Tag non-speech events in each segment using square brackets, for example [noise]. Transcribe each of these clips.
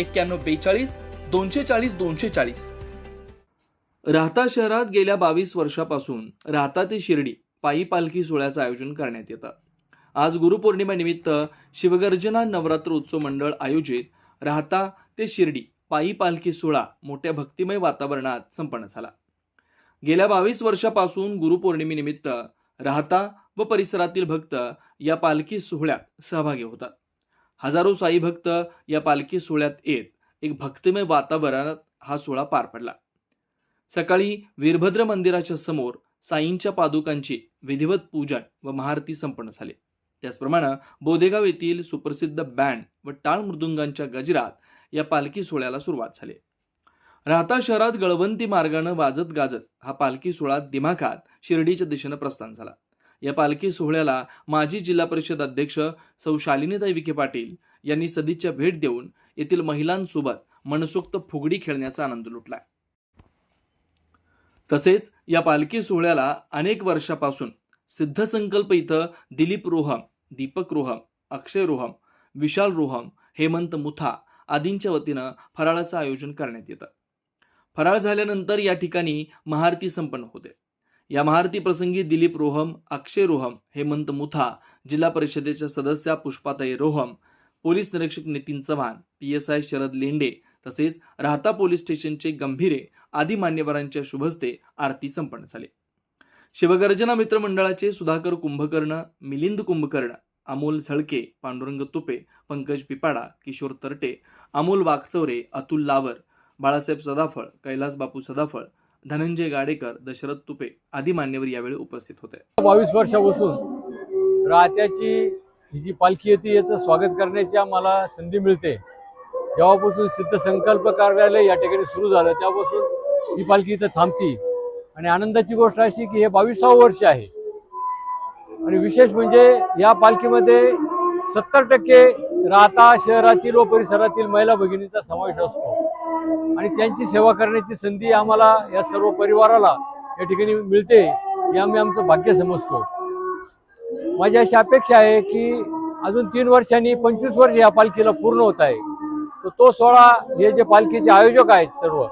एक्क्याण्णव बेचाळीस दोनशे चाळीस दोनशे चाळीस. राहता शहरात गेल्या बावीस वर्षापासून राहता ते शिर्डी पायी पालखी सोहळ्याचं आयोजन करण्यात येतं. आज गुरुपौर्णिमेनिमित्त शिवगर्जना नवरात्र उत्सव मंडळ आयोजित राहता ते शिर्डी पायी पालखी सोहळा मोठ्या भक्तिमय वातावरणात संपन्न झाला. गेल्या बावीस वर्षापासून गुरुपौर्णिमेनिमित्त राहता व परिसरातील भक्त या पालखी सोहळ्यात सहभागी होतात. हजारो साई भक्त या पालखी सोहळ्यात येत एक भक्तिमय वातावरणात हा सोहळा पार पडला. सकाळी वीरभद्र मंदिराच्या समोर साईंच्या पादुकांची विधिवत पूजन व महाआरती संपन्न झाली. त्याचप्रमाणे बोदेगाव येथील सुप्रसिद्ध बँड व टाळ मृदुंगांच्या गजरात या पालखी सोहळ्याला सुरुवात झाली. राहता शहरात गळवंती मार्गानं वाजत गाजत हा पालखी सोहळा दिमाखात शिर्डीच्या दिशेनं प्रस्थान झाला. या पालखी सोहळ्याला माजी जिल्हा परिषद अध्यक्ष सौ शालिनीताई विखे पाटील यांनी सदिच्छा भेट देऊन येथील महिलांसोबत मनसोक्त फुगडी खेळण्याचा आनंद लुटला. तसेच या पालखी सोहळ्याला अनेक वर्षापासून सिद्धसंकल्प इथं दिलीप रोहम दीपक रोहम अक्षय रोहम विशाल रोहम हेमंत मुथा आदींच्या वतीनं फराळाचं आयोजन करण्यात येतं. फराळ झाल्यानंतर या ठिकाणी महाआरती संपन्न होते. या महारती प्रसंगी दिलीप रोहम अक्षय रोहम हेमंत मुथा जिल्हा परिषदेच्या सदस्या पुष्पाताई रोहम पोलीस निरीक्षक Nitin Chavan P S I Sharad Lende तसेच राहता पोलीस स्टेशनचे गंभीरे आदी मान्यवरांच्या शुभस्ते आरती संपन्न झाली. शिवगर्जना मित्रमंडळाचे सुधाकर कुंभकर्ण मिलिंद कुंभकर्ण अमोल झळके पांडुरंग तुपे पंकज पिपाडा किशोर तरटे अमोल वाघचौरे अतुल लावर बाळासाहेब सदाफळ कैलास बापू सदाफळ धनंजय गाडेकर दशरथ तुपे आदी मान्यवर यावेळी उपस्थित होते. बावीस वर्षापासून राहत्याची ही जी पालखी येते याचं स्वागत करण्याची आम्हाला संधी मिळते. जेव्हापासून सिद्ध संकल्प कार्यालय या ठिकाणी सुरू झालं तेव्हापासून ही पालखी इथं थांबती. आणि आनंदाची गोष्ट अशी की हे बावीसावं वर्ष आहे. आणि विशेष म्हणजे या पालखीमध्ये सत्तर टक्के राहता शहरातील व परिसरातील महिला भगिनींचा समावेश असतो. आणि त्यांची सेवा करण्याची संधी आम्हाला या सर्व परिवाराला या ठिकाणी मिळते हे आम्ही आमचं भाग्य समजतो. माझी अशी अपेक्षा आहे की अजून तीन वर्षांनी पंचवीस वर्ष या पालखीला पूर्ण होत आहे. तर तो सोहळा हे जे पालखीचे आयोजक आहेत सर्व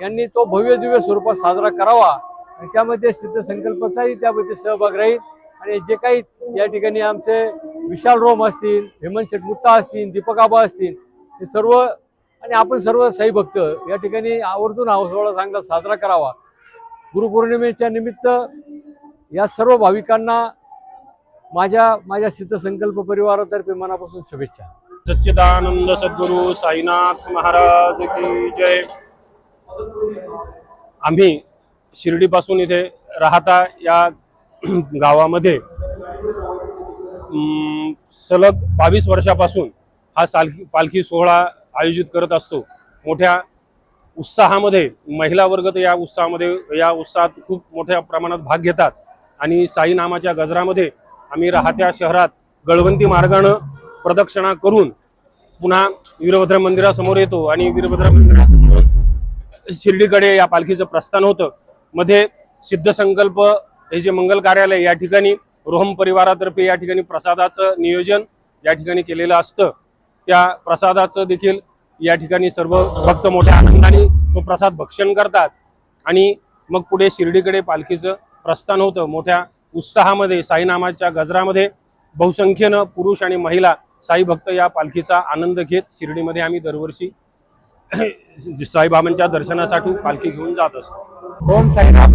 यांनी तो भव्य दिव्य स्वरूपात साजरा करावा आणि त्यामध्ये सिद्धसंकल्पाचाही त्यामध्ये सहभाग राहील आणि जे काही या ठिकाणी आमचे विशाल रोम असतील हेमंत शेठ असतील दीपकाबा असतील हे सर्व आणि आपण सर्व साई भक्त या ठिकाणी आवर्जून हा सोहळा चांगला साजरा करावा. गुरुपौर्णिमेच्या निमित्त या सर्व भाविकांना माझ्या माझ्या सिद्धसंकल्प परिवारातर्फे मनापासून शुभेच्छा. सच्चिदानंद सद्गुरु साईनाथ महाराज की जय. आम्ही शिर्डीपासून इथे राहता या [clears throat] गावामध्ये सलग बावीस वर्षापासून हा सालखी पालखी सोहळा आयोजित करत असतो. मोठ्या उत्साहामध्ये महिला वर्ग तर या उत्साहामध्ये या उत्साहात खूप मोठ्या प्रमाणात भाग घेतात. आणि साई नामाच्या गजरामध्ये आम्ही राहत्या शहरात गळवंती मार्गानं प्रदक्षिणा करून पुन्हा वीरभद्र मंदिरासमोर येतो आणि वीरभद्र मंदिरासमोर शिर्डीकडे या पालखीचं प्रस्थान होतं. मध्ये सिद्धसंकल्प हे जे मंगल कार्यालय या ठिकाणी रोहम परिवारातर्फे या ठिकाणी प्रसादाचं नियोजन या ठिकाणी केलेलं असतं. त्या प्रसादाचं देखील या ठिकाणी सर्व भक्त मोठ्या आनंदाने तो प्रसाद भक्षण करतात. आणि मग पुढे शिर्डीकडे पालखीचं प्रस्थान होतं. मोठ्या उत्साहामध्ये साईनामाच्या गजरामध्ये बहुसंख्येनं पुरुष आणि महिला साई भक्त या पालखीचा आनंद घेत शिर्डीमध्ये आम्ही दरवर्षी [clears throat] साईबाबांच्या दर्शनासाठी पालखी घेऊन जात असतो. ओम साईराम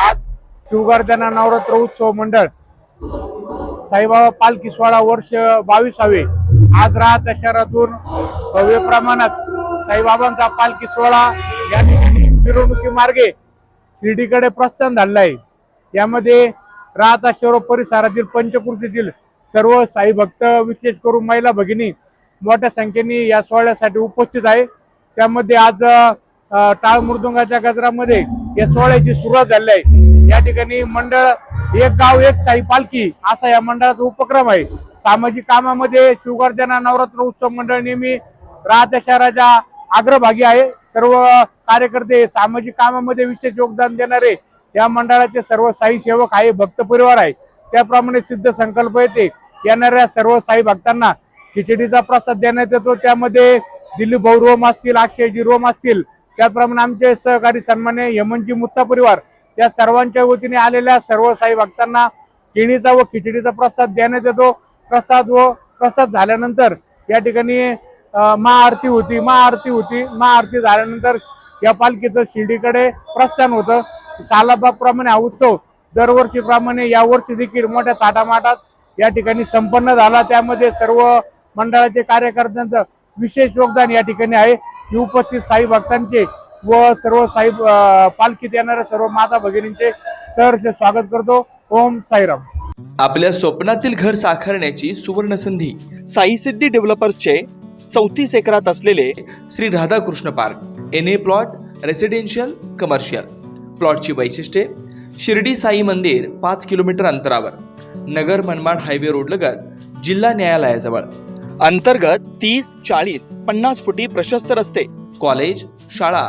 आज शिवगर्जना नवरात्र उत्सव मंडळ साईबाबा पालखी सोळा वर्ष बावीसावे. आज राहत शहरातून भव्य प्रमाणात साईबाबांचा पालखी सोहळा या ठिकाणी मिरवणुकी मार्गे शिर्डीकडे प्रस्थान झालेलं आहे यामध्ये राहता शहर परिसरातील पंचकृषीतील सर्व साई भक्त विशेष करून महिला भगिनी मोठ्या संख्येने या सोहळ्यासाठी उपस्थित आहे. त्यामध्ये आज टाळ मृदुंगाच्या गजरामध्ये या सोहळ्याची सुरुवात झाली आहे. या ठिकाणी मंडळ एक गाव एक साई पालखी असा या मंडळाचा उपक्रम आहे. सामाजिक कामामध्ये शिवगर्जना नवरात्र उत्सव मंडळ नेहमी राहत्या शहराच्या अग्रभागी आहे. सर्व कार्यकर्ते सामाजिक कामामध्ये विशेष योगदान देणारे या मंडळाचे सर्व साई सेवक आहे भक्त परिवार आहे. त्याप्रमाणे सिद्ध संकल्प येते. येणाऱ्या सर्व साई भक्तांना खिचडीचा प्रसाद देण्यात येतो. त्यामध्ये दिलीप भाऊ रोम असतील अक्षयजी रोम असतील. त्याप्रमाणे आमचे सहकारी सन्मान्य यमनजी मुत्ता परिवार या सर्वांच्या वतीने आलेल्या सर्व साई भक्तांना केळीचा व खिचडीचा प्रसाद देण्यात येतो. प्रसाद व प्रसाद झाल्यानंतर या ठिकाणी अं, महाआरती होती महाआरती होती. महाआरती झाल्यानंतर या पालखीचं शिर्डीकडे प्रस्थान होतं. सालाबाप्रमाणे हा उत्सव दरवर्षीप्रमाणे यावर्षी देखील मोठ्या थाटामाटात या ठिकाणी संपन्न झाला. त्यामध्ये सर्व मंडळाचे कार्यकर्त्यांचं विशेष योगदान या ठिकाणी आहे. ही उपस्थित साई भक्तांचे व सर्व साई पालखीत येणाऱ्या सर्व माता भगिनींचे सहर्ष स्वागत करतो. ओम साईराम. आपल्या स्वप्नातील घर साकारण्याची सुवर्ण संधी साई सिद्धी डेव्हलपर्सचे चौतीस एकरात असलेले Shri Radhakrishna park N A plot residential commercial प्लॉटची वैशिष्ट्ये शिर्डी साई मंदिर पाच किलोमीटर अंतरावर नगर मनमाड हायवे रोडलगत जिल्हा न्यायालयाजवळ. अंतर्गत तीस चाळीस पन्नास फुटी प्रशस्त रस्ते कॉलेज शाळा